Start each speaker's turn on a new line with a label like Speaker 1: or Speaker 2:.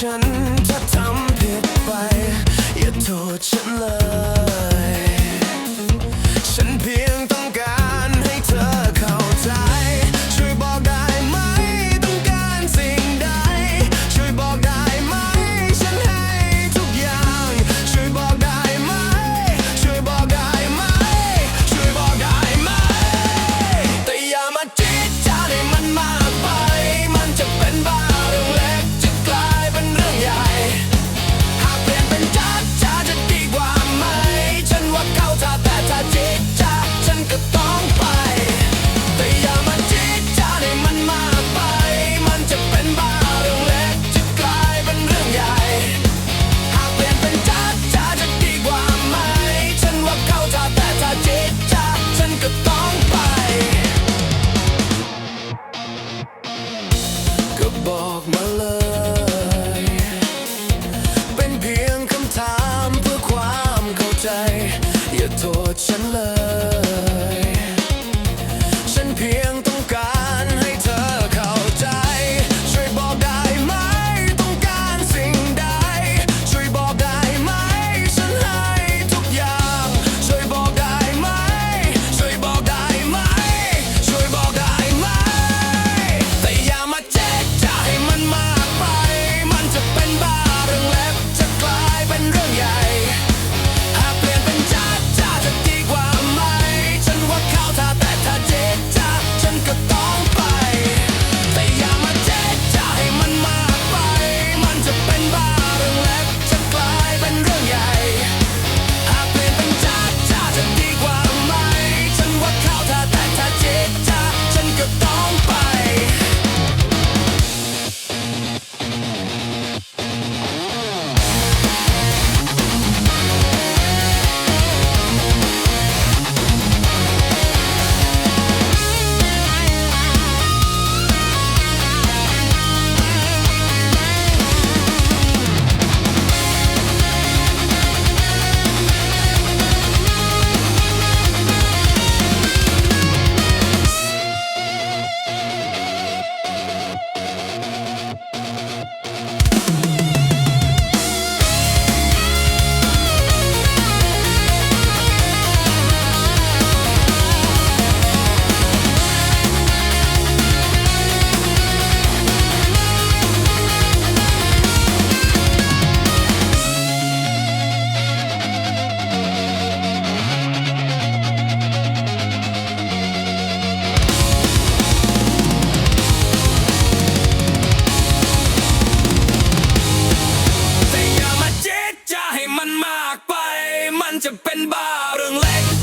Speaker 1: passion. บอกมาเลย เป็นเพียงคำถามเพื่อความเข้าใจ อย่าโทษฉันเลย jump in bar and.